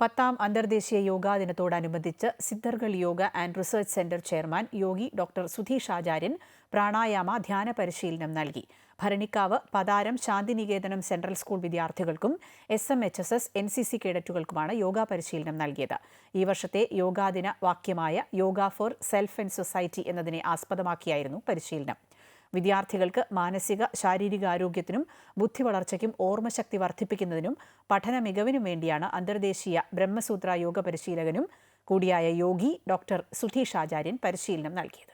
പത്താം അന്തർദേശീയ യോഗാ ദിനത്തോടനുബന്ധിച്ച് Siddhargal yoga and research centre chairman yogi doctor Sudheesh Acharyan pranayama ധ്യാന പരിശീലനം നൽകി. ഭരണിക്കാവ് പതാരം ശാന്തിനികേതനം സെൻട്രൽ സ്കൂൾ വിദ്യാർത്ഥികൾക്കും S M H S S N C C കേഡറ്റുകൾക്കുമാണ് yoga പരിശീലനം നൽകിയത്. ഈ വർഷത്തെ യോഗാദിന വാക്യമായ yoga for self and society എന്നതിനെ ആസ്പദമാക്കിയായിരുന്നു പരിശീലനം. വിദ്യാർത്ഥികൾക്ക് മാനസിക ശാരീരിക ആരോഗ്യത്തിനും ബുദ്ധി വളർച്ചയ്ക്കും ഓർമ്മശക്തി വർദ്ധിപ്പിക്കുന്നതിനും പഠന മികവിനും വേണ്ടിയാണ് അന്തർദേശീയ ബ്രഹ്മസൂത്ര യോഗ പരിശീലകനും കൂടിയായ യോഗി ഡോക്ടർ സുധീഷ് ആചാര്യൻ പരിശീലനം നൽകിയത്.